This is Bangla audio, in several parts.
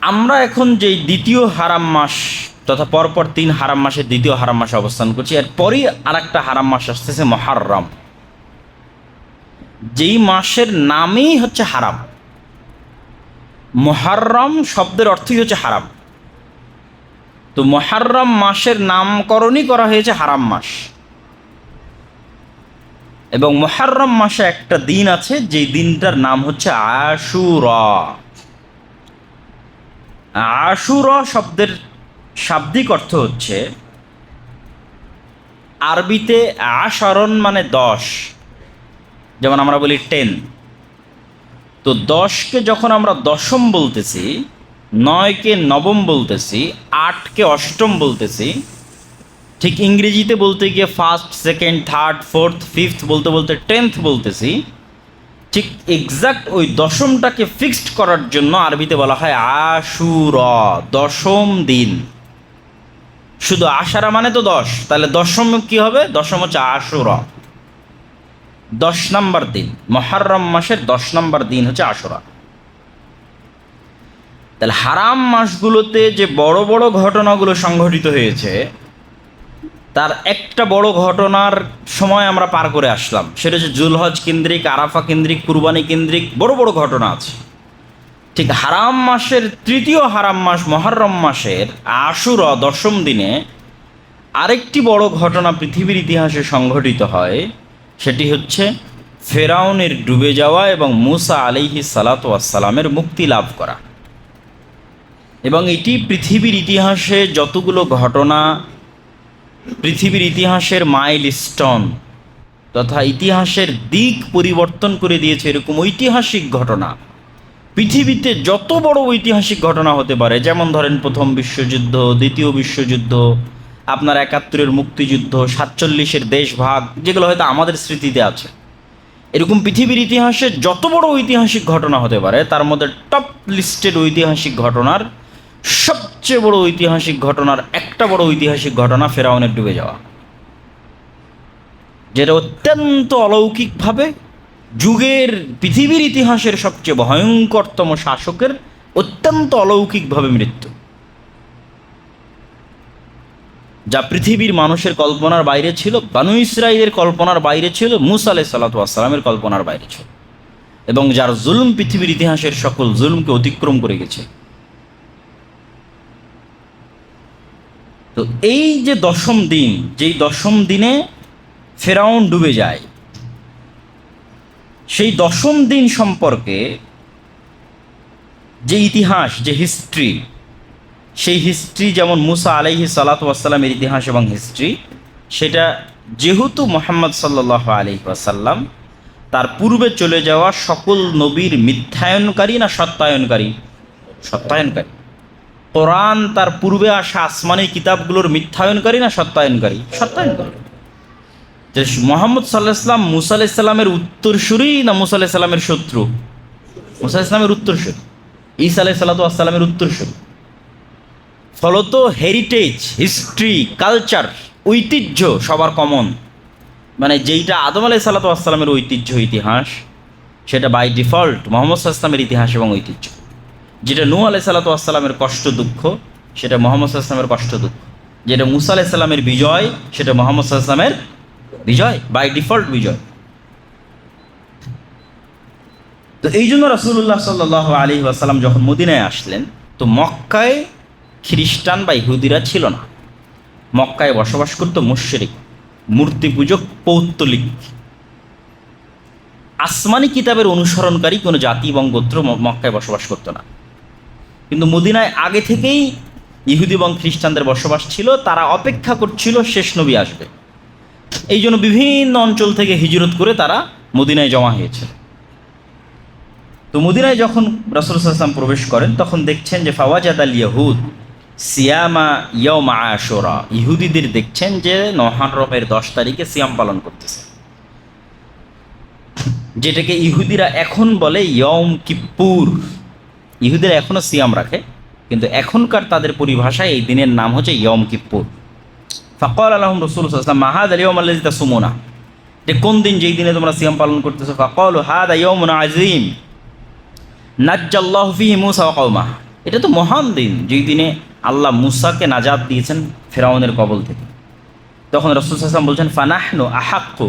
আমরা এখন যে দ্বিতীয় হারাম মাস তথা পরপর তিন হারাম মাসের দ্বিতীয় হারাম মাসে অবস্থান করছি এরপরই আর একটা হারাম মাস আসতেছে মহারম। যেই মাসের নামেই হচ্ছে হারাম। মহারম শব্দের অর্থই হচ্ছে হারাম। তো মহারম মাসের নামকরণই করা হয়েছে হারাম মাস। এবং মহারম মাসে একটা দিন আছে, যেই দিনটার নাম হচ্ছে আশুরা। আশুরা শব্দের শাব্দিক অর্থ হচ্ছে আরবিতে আশরণ মানে দশ। যেমন আমরা বলি টেন তো দশকে যখন আমরা দশম বলতেছি, নয়কে নবম বলতেছি, আটকে অষ্টম বলতেছি, ঠিক ইংরেজিতে বলতে গিয়ে first second third fourth fifth বলতে বলতে টেন্থ বলতেছি ঠিক এক্সাক্ট ওই দশমটাকে ফিক্সড করার জন্য আরবিতে বলা হয় আশুর, দশম দিন। শুধু আশারা মানে তো দশ, তাহলে দশম কি হবে? দশম হচ্ছে আশুর। দশ নম্বর দিন, মহারম মাসের দশ নম্বর দিন হচ্ছে আশুরা। তাহলে হারাম মাসগুলোতে যে বড় বড় ঘটনাগুলো সংঘটিত হয়েছে তার একটা বড় ঘটনার সময় আমরা পার করে আসলাম। সেটা হচ্ছে জুলহজ কেন্দ্রিক, আরাফা কেন্দ্রিক, কুরবানি কেন্দ্রিক, বড় বড় ঘটনা আছে। ঠিক হারাম মাসের তৃতীয় হারাম মাস মহারম মাসের আশুর দশম দিনে আরেকটি বড় ঘটনা পৃথিবীর ইতিহাসে সংঘটিত হয়। সেটি হচ্ছে ফেরাউনের ডুবে যাওয়া এবং মুসা আলিহি সালাতামের মুক্তি লাভ করা। এবং এটি পৃথিবীর ইতিহাসে যতগুলো ঘটনা পৃথিবীর ইতিহাসের মাইল স্টোন তথা ইতিহাসের দিক পরিবর্তন করে দিয়েছে এরকম ঐতিহাসিক ঘটনা। পৃথিবীতে যত বড় ঐতিহাসিক ঘটনা হতে পারে, যেমন ধরেন প্রথম বিশ্বযুদ্ধ, দ্বিতীয় বিশ্বযুদ্ধ, আপনার একাত্তরের মুক্তিযুদ্ধ, সাতচল্লিশের দেশভাগ, যেগুলো হয়তো আমাদের স্মৃতিতে আছে। এরকম পৃথিবীর ইতিহাসে যত বড় ঐতিহাসিক ঘটনা হতে পারে, তার মধ্যে টপ লিস্টেড ঐতিহাসিক ঘটনার সবচেয়ে বড় ঐতিহাসিক ঘটনার একটা বড় ঐতিহাসিক ঘটনা ফেরাউনের ডুবে যাওয়া। যেটা অত্যন্ত অলৌকিকভাবে যুগের পৃথিবীর ইতিহাসের সবচেয়ে ভয়ঙ্করতম শাসকের অত্যন্ত অলৌকিকভাবে মৃত্যু। যা পৃথিবীর মানুষের কল্পনার বাইরে ছিল, বানু ইসরায়েলের কল্পনার বাইরে ছিল, মুসা আলাই সাল্লাতামের কল্পনার বাইরে ছিল। এবং যার জুলুম পৃথিবীর ইতিহাসের সকল জুলুমকে অতিক্রম করে গেছে। তো এই যে দশম দিন, যেই দশম দিনে ফেরাউন ডুবে যায়, সেই দশম দিন সম্পর্কে যে ইতিহাস, যে হিস্ট্রি সেই হিস্ট্রি যেমন মুসা আলাইহি সালাতামের ইতিহাস এবং হিস্ট্রি সেটা যেহেতু মোহাম্মদ সাল্লাহ আলি আসাল্লাম তার পূর্বে চলে যাওয়া সকল নবীর মিথ্যায়নকারী না সত্যায়নকারী? সত্যায়নকারী। কোরআন তার পূর্বে আসা আসমানি কিতাবগুলোর মিথ্যায়নকারী না সত্যায়নকারী? সত্যায়নকারী। যে মোহাম্মদ সাল্লাহ ইসলাম মুসা আলাইসাল্লামের উত্তরসূরি না মুসা আলাইসাল্লামের শত্রু? মুসা ইসলামের উত্তরসূরি। ঈসা আলাই সাল্লাতামের উত্তরসূরি। ফলত হেরিটেজ হিস্ট্রি কালচার ঐতিহ্য সবার কমন মানে যেইটা আদম আলাই সাল্লাতামের ঐতিহ্য, ইতিহাস, সেটা বাই ডিফল্ট মোহাম্মদ সাল্লামের ইতিহাস এবং ঐতিহ্য। যেটা নূ আলাই সাল্লাতামের কষ্ট দুঃখ, সেটা মোহাম্মদ সাল্লামের কষ্ট দুঃখ। যেটা মুসা আলাহ সাল্লামের বিজয়, সেটা মোহাম্মদ সাল্লামের বিজয় বাই ডিফল্ট বিজয়। তো এই জন্য রাসুল্লাহ সাল্লাহ আলী আসাল্লাম যখন মদিনায় আসলেন, তো মক্কায় খ্রিস্টান বা ইহুদিরা ছিল না। মক্কায় বসবাস করত মুশরিক, মূর্তি পূজক, পৌত্তলিক। আসমানি কিতাবের অনুসরণকারী কোনো জাতি এবং গোত্র মক্কায় বসবাস করতো না। কিন্তু মদিনায় আগে থেকেই ইহুদি এবং খ্রিস্টানদের বসবাস ছিল, তারা অপেক্ষা করছিল শেষ নবী আসবে। এই জন্য বিভিন্ন অঞ্চল থেকে হিজরত করে তারা মদিনায় জমা হয়েছে। তো মদিনায় যখন রসুল আসলাম প্রবেশ করেন, তখন দেখছেন যে ফাওয়াজাদ আল ইয়াহুদ সিয়ামা ইয়মা আশোরা। ইহুদিদের দেখছেন যে নহারমের দশ তারিখে সিয়াম পালন করতেছে। যেটাকে ইহুদিরা এখন বলে ইয়ম কিপ্পুর। ইহুদিরা এখনও সিয়াম রাখে, কিন্তু এখনকার তাদের পরিভাষায় এই দিনের নাম হচ্ছে ইয়ম কিপ্পুর। ফকর আলহম রসুল মাহাদ আলিয়ম আল্লাহ সুমোনা যে কোন দিন যেই দিনে তোমরা সিয়াম পালন করতেছো, ফকল হাদ ইয়মুন আজিম নাজ্জাল্লাহ ফিহি মুসা এটা তো মহান দিন, যেই দিনে আল্লাহ মুসাকে নাজাদ দিয়েছেন ফেরাউনের কবল থেকে। তখন রসুল হাসান বলছেন, ফানাহনু আহাক্কু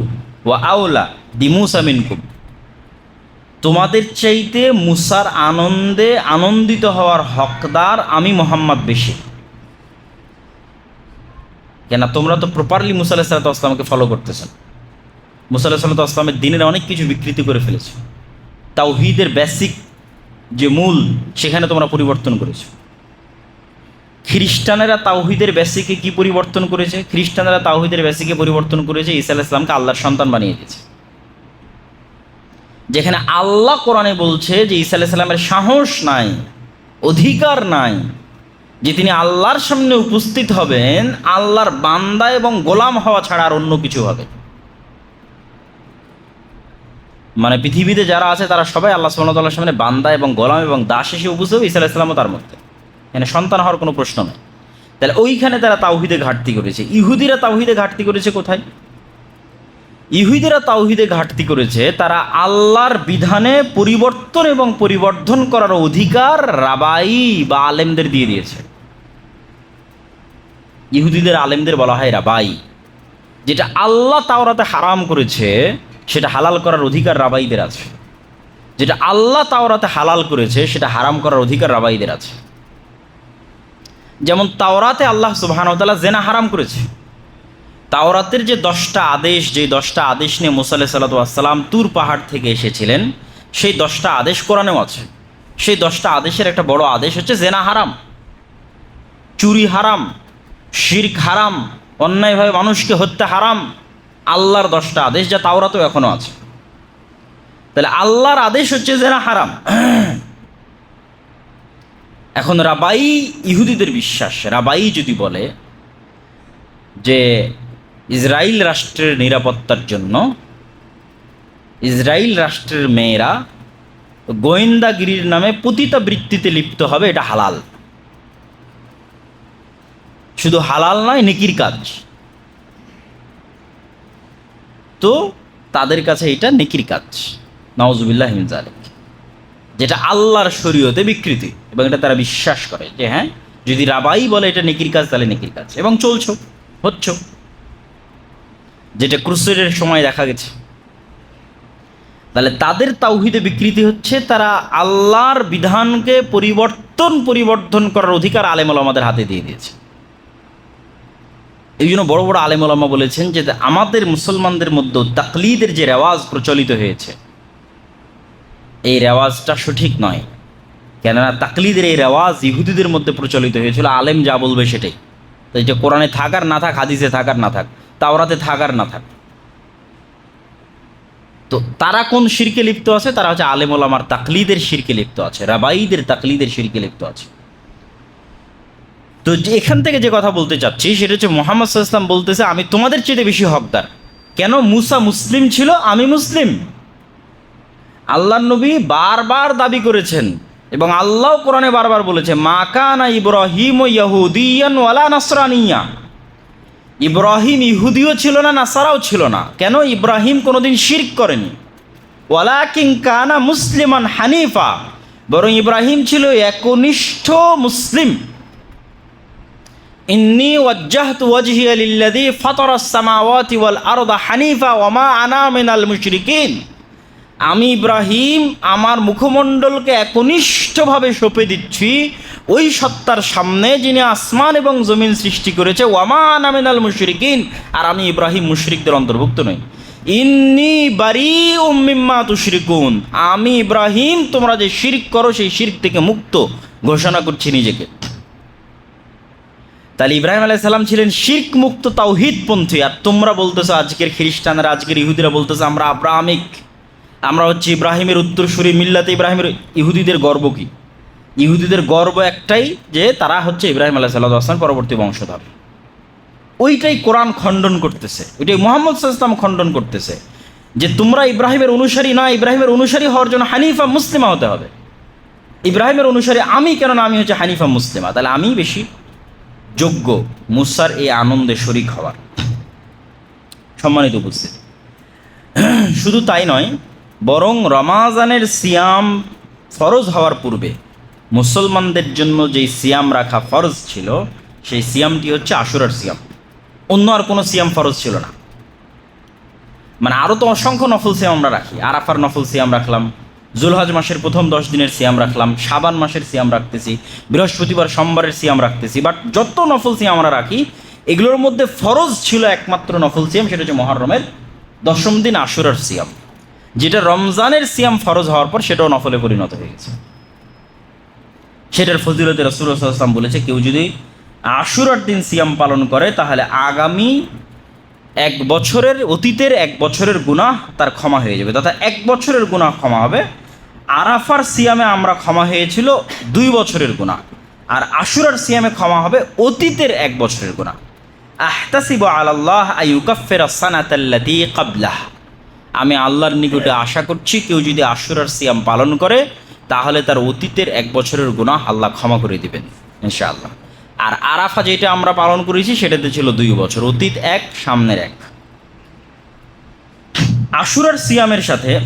ওয়া আউলা দিমুসা মিনকুম। তোমাদের চাইতে মুসার আনন্দে আনন্দিত হওয়ার হকদার আমি মোহাম্মদ বেশি। কেন তোমরা তো প্রপারলি মুসা আলাহ সাল্লাতামকে ফলো করতেছেন মুসা সাল্লাহ আসলামের দিনের অনেক কিছু বিকৃতি করে ফেলেছো। তাওহিদের বেসিক যে মূল, সেখানে তোমরা পরিবর্তন করেছ। খ্রিস্টানেরা তাওহিদের বেসিকে কি পরিবর্তন করেছে? খ্রিস্টানেরা তাওহিদের বেসিকে পরিবর্তন করেছে, ঈসা আলাহ ইসলামকে আল্লাহর সন্তান বানিয়ে দিয়েছে। যেখানে আল্লাহ কোরআনে বলছে যে ঈসা আলাহ সাল্লামের সাহস নাই, অধিকার নাই, যে তিনি আল্লাহর সামনে উপস্থিত হবেন, আল্লাহর বান্দা এবং গোলাম হওয়া ছাড়া আর অন্য কিছু হবে। মানে পৃথিবীতে যারা আছে, তারা সবাই আল্লাহ সুবহানাহু সামনে বান্দা এবং গোলাম এবং দাস এসে উপস্থিত হবে ঈসা আলাহ তার মধ্যে। এখানে সন্তান হওয়ার কোনো প্রশ্ন নেই। তাহলে ওইখানে তারা তাওহিদে ঘাটতি করেছে। ইহুদিরা তাওহিদে ঘাটতি করেছে কোথায়? ইহুদিরা তাওহিদে ঘাটতি করেছে, তারা আল্লাহর বিধানে পরিবর্তন এবং পরিবর্ধন করার অধিকার রাবাই বা আলেমদের দিয়ে দিয়েছে। ইহুদিদের আলেমদের বলা হয় রাবাই। যেটা আল্লাহ তাওরাতে হারাম করেছে, সেটা হালাল করার অধিকার রাবাইদের আছে। যেটা আল্লাহ তাওরাতে হালাল করেছে, সেটা হারাম করার অধিকার রাবাইদের আছে। যেমন তাওরাতে আল্লাহ সুবাহানতাল্লাহ জেনা হারাম করেছে। তাওরাতের যে দশটা আদেশ যে দশটা আদেশ নিয়ে মুসাল্লাহ সাল্লাতাম তুর পাহাড় থেকে এসেছিলেন, সেই দশটা আদেশ কোরআনেও আছে। সেই দশটা আদেশের একটা বড় আদেশ হচ্ছে জেনা হারাম, চুরি হারাম, শির্ক হারাম, অন্যায়ভাবে মানুষকে হত্যা হারাম, আল্লাহর দশটা আদেশ যা তাওরাতেও এখনও আছে। তাহলে আল্লাহর আদেশ হচ্ছে জেনা হারাম। এখন রাবাই ইহুদিদের বিশ্বাস, রাবাই যদি বলে যে ইসরায়েল রাষ্ট্রের নিরাপত্তার জন্য ইসরায়েল রাষ্ট্রের মেয়েরা গোয়েন্দাগিরির নামে পতিতা বৃত্তিতে লিপ্ত হবে, এটা হালাল। শুধু হালাল নয়, নেকির কাজ। তো তাদের কাছে এটা নেকির কাজ। নওয়াজুবিল্লাহ হিমজালিক যেটা আল্লাহর শরীয়তে বিকৃতি, এবং এটা তারা বিশ্বাস করে যে হ্যাঁ যদি রাবাই বলে এটা নেকির কাজ, তাহলে নেকির কাজ। এবং চলছ, হচ্ছ। যেটা ক্রুসেডের সময় দেখা গেছে। তাহলে তাদের তাওহিদে বিকৃতি হচ্ছে তারা আল্লাহর বিধানকে পরিবর্তন পরিবর্তন করার অধিকার আলেমল আমাদের হাতে দিয়ে দিয়েছে। এই জন্য বড় বড় আলেমলামা বলেছেন যে আমাদের মুসলমানদের মধ্যে তাকলিদের যে রেওয়াজ প্রচলিত হয়েছে, এই রেওয়াজটা সঠিক নয়। কেননা তাকলিদের এই রেওয়াজ ইহুদিদের মধ্যে প্রচলিত হয়েছিল, আলেম যা বলবে সেটাই। তো যে কোরআনে থাকার না থাক, হাদিসে থাকার না থাক। তাওরাতে থাকার না থাক। তো তারা কোন শিরকে লিপ্ত আছে? তারা হচ্ছে আলেম ওলামার তাকলিদের শিরকে লিপ্ত আছে রাবাইদের তাকলিদের শিরকে লিপ্ত আছে। তো এখান থেকে যে কথা বলতে চাচ্ছি, সেটা হচ্ছে মোহাম্মদ সাল্লাম বলতেছে, আমি তোমাদের চেয়ে বেশি হকদার। কেন? মুসা মুসলিম ছিল, আমি মুসলিম। আল্লাহ নবী বারবার দাবি করেছেন এবং আল্লাহ কোরআনে বারবার বলেছে মাকানা ইব্রাহিম ইয়াহুদিয়ান ওয়ালা নাসরানিয়া। ইব্রাহিম ইহুদিও ছিল না, নাসারাও ছিল না। কেন? ইব্রাহিম কোনোদিন শির্ক করেনি। ওয়ালা কিং কানা মুসলিমান হানিফা। বরং ইব্রাহিম ছিল একনিষ্ঠ মুসলিম। ইন্নি ওয়াজ্জাহতু ওয়াজহিয়া লিল্লাযী ফাতারাস সামাওয়াতি ওয়াল আরদা হানিফা ওয়া মা আনা মিনাল মুশরিকিন। আমি ইব্রাহিম, আমার মুখমণ্ডলকে একনিষ্ঠভাবে সঁপে দিচ্ছি। ওই সত্তার সামনে যিনি আসমান এবং জমিন সৃষ্টি করেছে ওয়ামান আমিনাল মুশরিকিন। আর আমি ইব্রাহিম মুশরিকদের অন্তর্ভুক্ত নই। ইন্নি বারি উম্মিম্মা তুশরিকুন। আমি ইব্রাহিম, তোমরা যে শির্ক করো, সেই শির্ক থেকে মুক্ত ঘোষণা করছি নিজেকে। তাহলে ইব্রাহিম আলাইসাল্লাম ছিলেন শির্ক মুক্ত তাওহিদপন্থী। আর তোমরা বলতেছো, আজকের খ্রিস্টানরা, আজকের ইহুদিরা বলতেছে, আমরা আব্রাহামিক। আমরা হচ্ছে ইব্রাহিমের উত্তরসূরি মিল্লাতে ইব্রাহিমের ইহুদিদের গর্ব কি? ইহুদিদের গর্ব একটাই যে তারা হচ্ছে ইব্রাহিম আলাহ সাল্লাহ আসলাম পরবর্তী বংশধর। ওইটাই কোরআন খণ্ডন করতেছে। ওইটাই মোহাম্মদ সাল্লাম খণ্ডন করতেছে। যে তোমরা ইব্রাহিমের অনুসারী না, ইব্রাহিমের অনুসারী হওয়ার জন্য হানিফা মুসলিমা হতে হবে। ইব্রাহিমের অনুসারী আমি, কেননা আমি হচ্ছে হানিফা মুসলিমা। তাহলে আমি বেশি যোগ্য মুসার এই আনন্দে শরিক হওয়ার। সম্মানিত উপস্থিতি। শুধু তাই নয় বরং রমাজানের সিয়াম ফরজ হওয়ার পূর্বে মুসলমানদের জন্য যেই সিয়াম রাখা ফরজ ছিল, সেই সিয়ামটি হচ্ছে আশুরার সিয়াম। অন্য আর কোনো সিয়াম ফরজ ছিল না। মানে আরও তো অসংখ্য নফল সিয়াম আমরা রাখি। আরাফার নফল সিয়াম রাখলাম, জুলহজ মাসের প্রথম দশ দিনের সিয়াম রাখলাম সাবান মাসের সিয়াম রাখতেছি, বৃহস্পতিবার সোমবারের সিয়াম রাখতেছি বাট যত নফল সিয়াম আমরা রাখি, এগুলোর মধ্যে ফরজ ছিল একমাত্র নফল সিয়াম, সেটা হচ্ছে মহরমের দশম দিন আশুরার সিয়াম। যেটা রমজানের সিয়াম ফরজ হওয়ার পর সেটাও নফলে পরিণত হয়ে গেছে। সেটার ফজিলতে রসুলাম বলেছে, কেউ যদি আশুরার দিন সিয়াম পালন করে, তাহলে আগামী এক বছরের, অতীতের এক বছরের গুনাহ তার ক্ষমা হয়ে যাবে। তথা এক বছরের গুনাহ ক্ষমা হবে। আরাফার সিয়ামে আমরা ক্ষমা হয়েছিল দুই বছরের গুনাহ। আর আশুরার সিয়ামে ক্ষমা হবে অতীতের এক বছরের গুনাহ। আহতাসিব আলাল্লাহ আইউকাফের সানাতাল্লাতি কাবলাহ। আমি আল্লাহর নিকটে আশা করছি কেউ যদি আশুরার সিয়াম পালন করে, তাহলে তার অতীতের এক বছরের গুনাহ আল্লাহ ক্ষমা করে দিবেন, ইনশাআল্লাহ। আর আরাফা যেটা আমরা পালন করেছি, সেটাতে ছিল দুই বছর, অতীত এক, সামনের এক। আশুরার সিয়ামের সাথে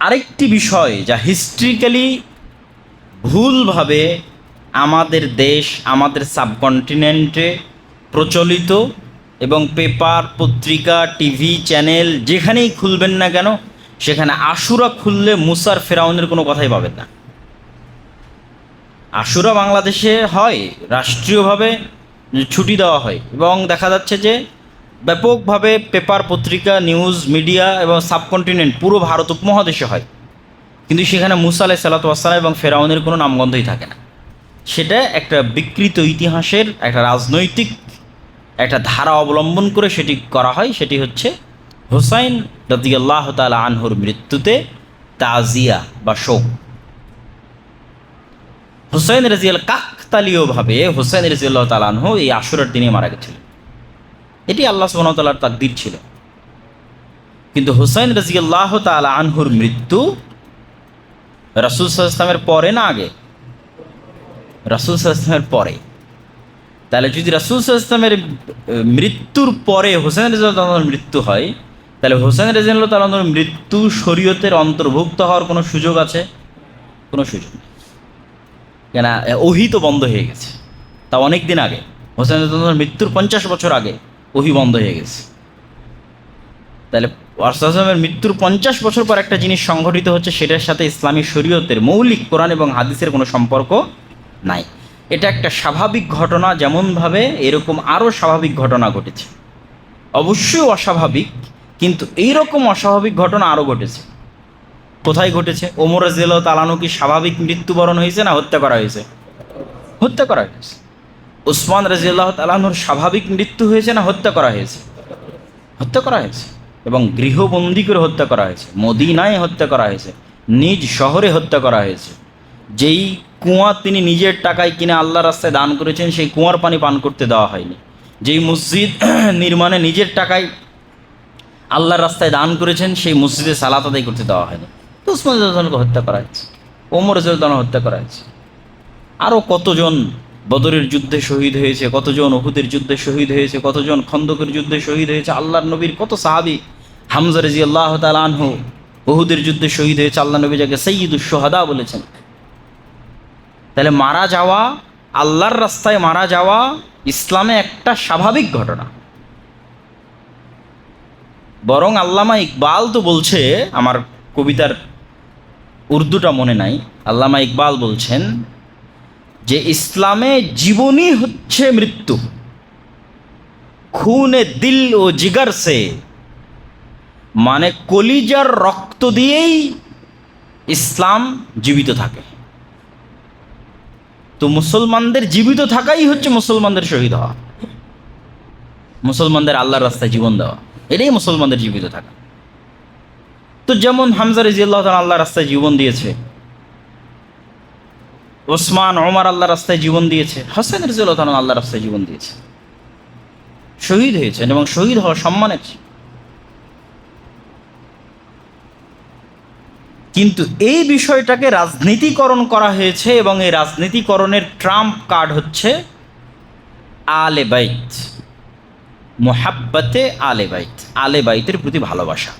আরেকটি বিষয় যা হিস্ট্রিক্যালি ভুলভাবে আমাদের দেশ, আমাদের সাবকন্টিনেন্টে প্রচলিত এবং পেপার, পত্রিকা, টিভি চ্যানেল যেখানেই খুলবেন না কেন, সেখানে আশুরা খুললে মুসার ফেরাউনের কোনো কথাই পাবেন না। আশুরা বাংলাদেশে হয়, রাষ্ট্রীয়ভাবে ছুটি দেওয়া হয় এবং দেখা যাচ্ছে যে ব্যাপকভাবে পেপার, পত্রিকা, নিউজ, মিডিয়া এবং সাবকন্টিনেন্ট পুরো ভারত উপমহাদেশে হয়। কিন্তু সেখানে মুসা আলাই সালাতাম এবং ফেরাউনের কোনো নামগন্ধই থাকে না। সেটা একটা বিকৃত ইতিহাসের একটা রাজনৈতিক একটা ধারা অবলম্বন করে সেটি করা হয়, সেটি হচ্ছে হোসাইন রদিয়াল্লাহ তালা আনহুর মৃত্যুতে তাজিয়া বা শোক। হুসাইন রাজিয়াল কাকতালীয়ভাবে হুসাইন রাজিয়াল্লাহ তালানহ এই আশুরার দিনে মারা গেছিলেন। এটি আল্লাহ সুবনতালার তাকদির ছিল। কিন্তু হুসাইন রাজিয়াল্লাহ তালা আনহুর মৃত্যু রাসুল সাল্লামের পরে না আগে? রাসুল সাল্লামের পরে। তাহলে যদি রাসুল ইসলামের মৃত্যুর পরে হোসেন রাজিয়াল্লাহর মৃত্যু হয়, তাহলে হোসেন রাজিয়াল্লাহ তালানোর মৃত্যু শরীয়তের অন্তর্ভুক্ত হওয়ার কোনো সুযোগ আছে? কোনো সুযোগ নেই। কেন ওহি তো বন্ধ হয়ে গেছে। তা অনেক দিন আগে হোসেন রাজিয়াল্লাহর মৃত্যুর পঞ্চাশ বছর আগে ওহি বন্ধ হয়ে গেছে। তাহলে আসলামের মৃত্যুর পঞ্চাশ বছর পর একটা জিনিস সংঘটিত হচ্ছে, সেটার সাথে ইসলামী শরীয়তের মৌলিক কোরআন এবং হাদিসের কোনো সম্পর্ক নাই। এটা একটা স্বাভাবিক ঘটনা, যেমনভাবে এরকম আরও স্বাভাবিক ঘটনা ঘটেছে। অবশ্যই অস্বাভাবিক, কিন্তু এইরকম অস্বাভাবিক ঘটনা আরও ঘটেছে। কোথায় ঘটেছে? ওমর রাজিয়াল তালানু কি স্বাভাবিক মৃত্যুবরণ হয়েছে না হত্যা করা হয়েছে? হত্যা করা হয়েছে। উসমান রাজিয়াল্লাহ তালানুর স্বাভাবিক মৃত্যু হয়েছে না হত্যা করা হয়েছে? হত্যা করা হয়েছে। এবং গৃহবন্দী করে হত্যা করা হয়েছে, মদিনায় হত্যা করা হয়েছে, নিজ শহরে হত্যা করা হয়েছে। যেই কুয়া তিনি নিজের টাকায় কিনে আল্লাহ রাস্তায় দান করেছেন, সেই কুয়ার পানি পান করতে দেওয়া হয়নি। যেই মসজিদ নির্মাণে নিজের টাকায় আল্লাহর রাস্তায় দান করেছেন, সেই মসজিদে সালাত আদায় করতে দেওয়া হয়নি। তো হত্যা করা হয়েছে, ওমর রাজন হত্যা করা হয়েছে। আরও কতজন বদরের যুদ্ধে শহীদ হয়েছে, কতজন ওহুদের যুদ্ধে শহীদ হয়েছে, কতজন খন্দকের যুদ্ধে শহীদ হয়েছে, আল্লাহর নবীর কত সাহাবি হামজা রাজি আল্লাহ তালানহু ওহুদের যুদ্ধে শহীদ হয়েছে, আল্লাহ নবী যাকে সৈয়দুল সোহাদা বলেছেন। তাহলে মারা যাওয়া, আল্লাহর রাস্তায় মারা যাওয়া ইসলামে একটা স্বাভাবিক ঘটনা। বরং আল্লামা ইকবাল তো বলছে, আমার কবিতার উর্দুটা মনে নাই, আল্লামা ইকবাল বলছেন যে ইসলামে জীবনই হচ্ছে মৃত্যু। খুনে দিল ও জিগার সে মানে কলিজার রক্ত দিয়েই ইসলাম জীবিত থাকে। তো মুসলমানদের জীবিত থাকাই হচ্ছে মুসলমানদের শহীদ হওয়া। মুসলমানদের আল্লাহর রাস্তায় জীবন দেওয়া। এটাই মুসলমানদের জীবিত থাকা। তো যেমন হামজা রাজিয়াল্লাহ আল্লাহ রাস্তায় জীবন দিয়েছে, ওসমান, ওমর আল্লাহ রাস্তায় জীবন দিয়েছে, হাসান রাজিউল্লাহ আল্লাহ রাস্তায় জীবন দিয়েছে। শহীদ হয়েছেন এবং শহীদ হওয়া সম্মানের কিন্তু এই বিষয়টাকে রাজনীতিকরণ করা হয়েছে এবং এই রাজনীতিকরণের ট্রাম্প কার্ড হচ্ছে আলে বাইত। মোহাব্বতে আলে বাইত। আলে বাইতের প্রতি ভালোবাসা।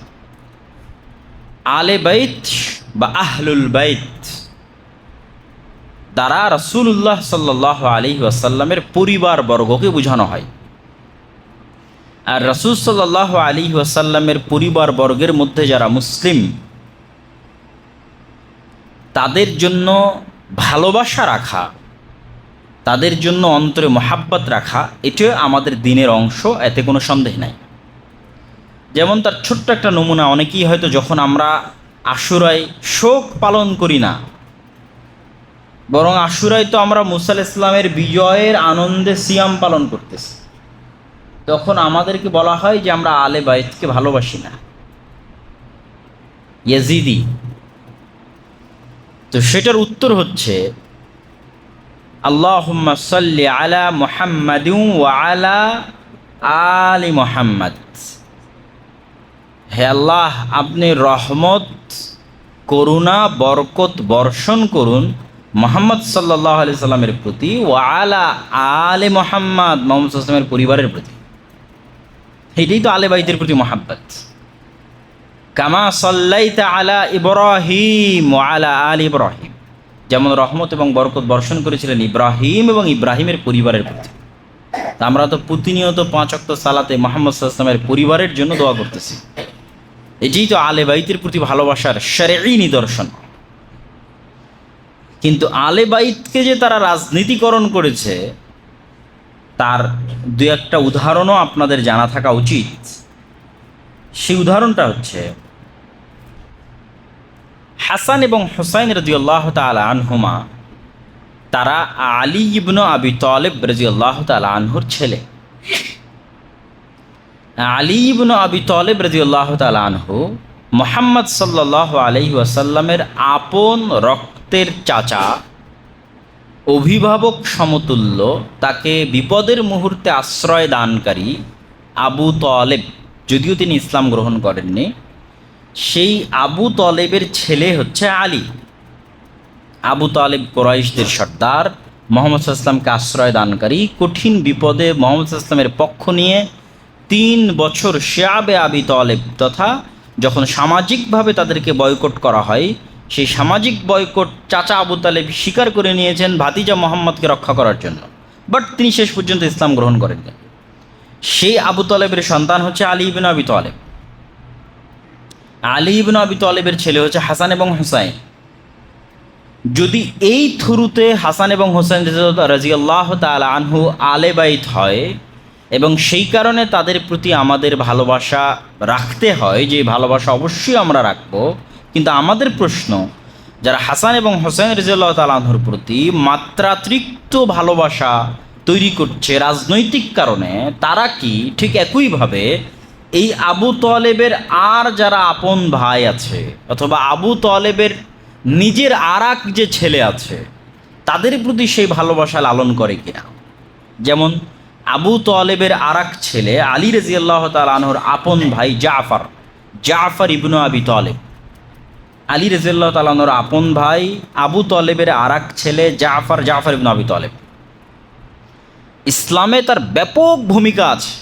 আলে বাইত বা আহলুল বাইত দ্বারা রসুল্লাহ সাল্লাহ আলী ওয়াসাল্লামের পরিবার বর্গকে বোঝানো হয়। আর রসুল সাল্লাহ আলী ওয়াসাল্লামের পরিবার বর্গের মধ্যে যারা মুসলিম তাদের জন্য ভালোবাসা রাখা, তাদের জন্য অন্তরে মহাব্বত রাখা, এটিও আমাদের দিনের অংশ, এতে কোনো সন্দেহ নাই। যেমন তার ছোট্ট একটা নমুনা, অনেকেই হয়তো যখন আমরা আশুরায় শোক পালন করি না, বরং আশুরায় তো আমরা মুসাল ইসলামের বিজয়ের আনন্দে সিয়াম পালন করতেছি। তখন আমাদেরকে বলা হয় যে আমরা আলে বাইতকে ভালোবাসি না। ইয়াজিদি তো সেটার উত্তর হচ্ছে, আল্লাহুম্মা সাল্লি আলা মুহাম্মাদিন ওয়া আলা আলি মোহাম্মদ। হে আল্লাহ, আপনি রহমত, করুণা, বরকত বর্ষণ করুন মোহাম্মদ সাল্লাহ আলি সাল্লামের প্রতি ও আলা আলে মোহাম্মদ মোহাম্মদ সাল্লামের পরিবারের প্রতি। এটাই তো আলে বাইতের প্রতি মোহাম্মদ কামা সাল্লাইতা আলা ইব্রাহিম আলা আল ইব্রাহিম। যেমন রহমত এবং বরকত বর্ষণ করেছিলেন ইব্রাহিম এবং ইব্রাহিমের পরিবারের প্রতি। আমরা তো প্রতিনিয়ত পাঁচ অক্ত সালাতে মোহাম্মদ সাল্লামের পরিবারের জন্য দোয়া করতেছি। এটাই তো আলে বাইতের প্রতি ভালোবাসার সেরেই নিদর্শন। কিন্তু আলে বাইতকে যে তারা রাজনীতিকরণ করেছে, তার দু একটা উদাহরণও আপনাদের জানা থাকা উচিত। সেই উদাহরণটা হচ্ছে হাসান এবং হোসাইন রদিউল্লাহ তালা আনহুমা, তারা আলী ইবন আবি তলেব রজিউল্লাহ তালা আনহুর ছেলে। আলী ইবন আবি তলেব রদিউল্লাহ তালা আনহু মোহাম্মদ সাল্লাহ আলহি ওয়াসাল্লামের আপন রক্তের চাচা, অভিভাবক সমতুল্য, তাকে বিপদের মুহূর্তে আশ্রয় দানকারী আবু তলেব, যদিও তিনি ইসলাম গ্রহণ করেননি। সেই আবু তলেবের ছেলে হচ্ছে আলী। আবু তালেব কোরাইশদের সর্দার। মোহাম্মদ ইসলামকে আশ্রয় দানকারী। কঠিন বিপদে মোহাম্মদ ইসলামের পক্ষ নিয়ে তিন বছর শেয়াবে আবি তলেব তথা যখন সামাজিকভাবে তাদেরকে বয়কট করা হয়, সেই সামাজিক বয়কট চাচা আবু তালেব স্বীকার করে নিয়েছেন ভাতিজা মোহাম্মদকে রক্ষা করার জন্য। বাট তিনি শেষ পর্যন্ত ইসলাম গ্রহণ করেননি। সেই আবু তলেবের সন্তান হচ্ছে আলী ইবিন আবি তলেব। আলী ইবিন আবি তলেবের ছেলে হচ্ছে হাসান এবং হুসাইন। যদি এই থ্রুতে হাসান এবং হোসেন রাজিয়াল্লাহ তাল আনহু আলে বাইত হয় এবং সেই কারণে তাদের প্রতি আমাদের ভালোবাসা রাখতে হয়, যে ভালোবাসা অবশ্যই আমরা রাখব, কিন্তু আমাদের প্রশ্ন, যারা হাসান এবং হোসেন রাজিয়াল্লাহ তাল আনহুর প্রতি মাত্রাতিরিক্ত ভালোবাসা তৈরি করছে রাজনৈতিক কারণে, তারা কি ঠিক একইভাবে এই আবু তলেবের আর যারা আপন ভাই আছে, অথবা আবু তলেবের নিজের আর যে ছেলে আছে, তাদের প্রতি সেই ভালোবাসা লালন করে কিনা? যেমন আবু তলেবের আর ছেলে আলী রাজিয়াল্লাহ তালহর আপন ভাই জাফর জাফর ইবনু আবি তলেব। আলী রাজিয়াল্লাহ তালহর আপন ভাই আবু তলেবের আর ছেলে জাফর জাফর ইবনু আবি তলেব। ইসলামে তার ব্যাপক ভূমিকা আছে।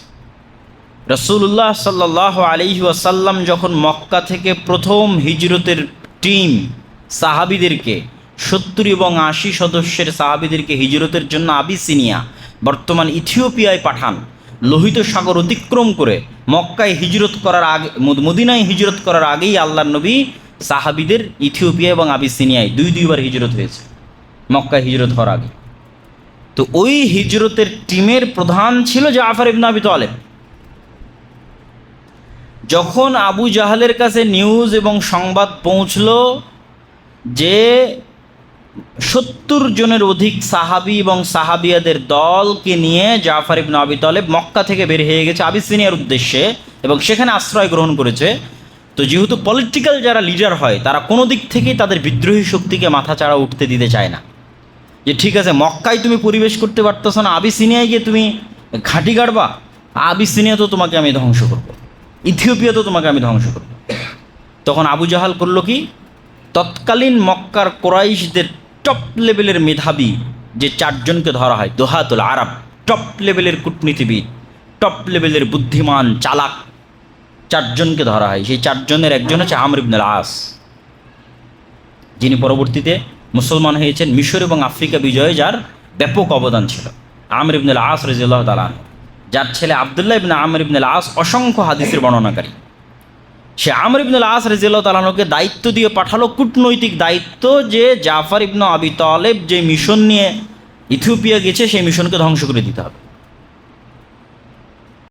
রসুল্লাহ সাল্লাহ আলি ওয়াসাল্লাম যখন মক্কা থেকে প্রথম হিজরতের টিম সাহাবিদেরকে, সত্তর এবং আশি সদস্যের সাহাবিদেরকে হিজরতের জন্য আবিসিনিয়া, বর্তমান ইথিওপিয়ায় পাঠান, লোহিত সাগর অতিক্রম করে মক্কায় হিজরত করার আগে মদিনায় হিজরত করার আগেই আল্লাহ নবী সাহাবিদের ইথিওপিয়া এবং আবিসিনিয়ায় দুই, দুইবার হিজরত হয়েছে, মক্কায় হিজরত হওয়ার আগে। তো ওই হিজরতের টিমের প্রধান ছিল জাফর ইবনা আবি তালেব। যখন আবু জাহালের কাছে নিউজ এবং সংবাদ পৌঁছল যে সত্তর জনের অধিক সাহাবি এবং সাহাবিয়াদের দলকে নিয়ে জাফর ইবন আবি তলেব মক্কা থেকে বের হয়ে গেছে আবিসিনিয়ার উদ্দেশ্যে এবং সেখানে আশ্রয় গ্রহণ করেছে। তো যেহেতু পলিটিক্যাল যারা লিডার হয়, তারা কোনো দিক থেকেই তাদের বিদ্রোহী শক্তিকে মাথা চাড়া উঠতে দিতে চায় না। যে ঠিক আছে, মক্কায় তুমি পরিবেশ করতে পারতেছো না, আবিসিনিয়ায় গিয়ে তুমি ঘাঁটি গাড়বা আবিসিনিয়া তো তোমাকে আমি ধ্বংস করব। ইথিওপিয়া তো তোমাকে আমি ধ্বংস করব তখন আবু জাহাল করল কি? তৎকালীন মক্কার কোরাইশদের টপ লেভেলের মেধাবী যে চারজনকে ধরা হয়, দোহাতুল আরব টপ লেভেলের কূটনীতিবিদ টপ লেভেলের বুদ্ধিমান, চালাক, চারজনকে ধরা হয়। সেই চারজনের একজন হচ্ছে আমর ইবনুল আস যিনি পরবর্তীতে মুসলমান হয়েছেন মিশর এবং আফ্রিকা বিজয়ে যার ব্যাপক অবদান ছিল। আমর ইবনুল আস রাজিউল্লাহ তালান যার ছেলে আবদুল্লাহ ইবিন আমর ইবনুল আস অসংখ্য হাদিসের বর্ণনাকারী। সে আমর ইবনুল আস রাজিউল্লাহ তালানোকে দায়িত্ব দিয়ে পাঠালো কূটনৈতিক দায়িত্ব যে জাফর ইবনু আবি তালেব যে মিশন নিয়ে ইথিওপিয়া গেছে, সেই মিশনকে ধ্বংস করে দিতে হবে।